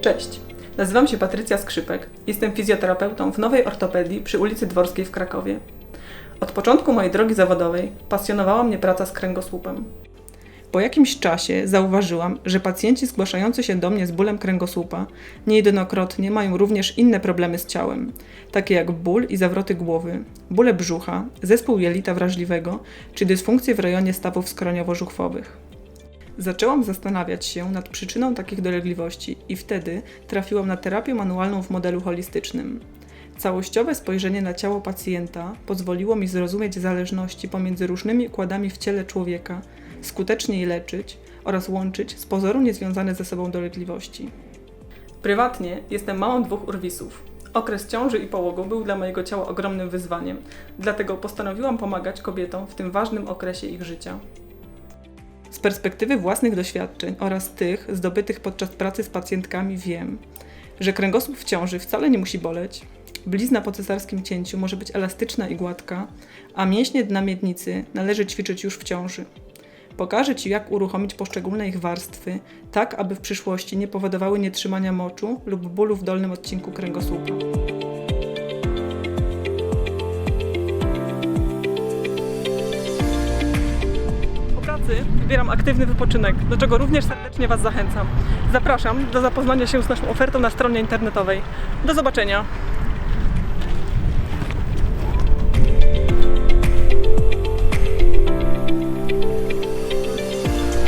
Cześć, nazywam się Patrycja Skrzypek. Jestem fizjoterapeutą w Nowej Ortopedii przy ulicy Dworskiej w Krakowie. Od początku mojej drogi zawodowej pasjonowała mnie praca z kręgosłupem. Po jakimś czasie zauważyłam, że pacjenci zgłaszający się do mnie z bólem kręgosłupa niejednokrotnie mają również inne problemy z ciałem, takie jak ból i zawroty głowy, bóle brzucha, zespół jelita wrażliwego czy dysfunkcje w rejonie stawów skroniowo-żuchwowych. Zaczęłam zastanawiać się nad przyczyną takich dolegliwości i wtedy trafiłam na terapię manualną w modelu holistycznym. Całościowe spojrzenie na ciało pacjenta pozwoliło mi zrozumieć zależności pomiędzy różnymi układami w ciele człowieka, skutecznie je leczyć oraz łączyć z pozoru niezwiązane ze sobą dolegliwości. Prywatnie jestem mamą dwóch urwisów. Okres ciąży i połogu był dla mojego ciała ogromnym wyzwaniem, dlatego postanowiłam pomagać kobietom w tym ważnym okresie ich życia. Z perspektywy własnych doświadczeń oraz tych zdobytych podczas pracy z pacjentkami wiem, że kręgosłup w ciąży wcale nie musi boleć, blizna po cesarskim cięciu może być elastyczna i gładka, a mięśnie dna miednicy należy ćwiczyć już w ciąży. Pokażę Ci, jak uruchomić poszczególne ich warstwy, tak aby w przyszłości nie powodowały nietrzymania moczu lub bólu w dolnym odcinku kręgosłupa. Pracy wybieram aktywny wypoczynek, do czego również serdecznie Was zachęcam. Zapraszam do zapoznania się z naszą ofertą na stronie internetowej. Do zobaczenia!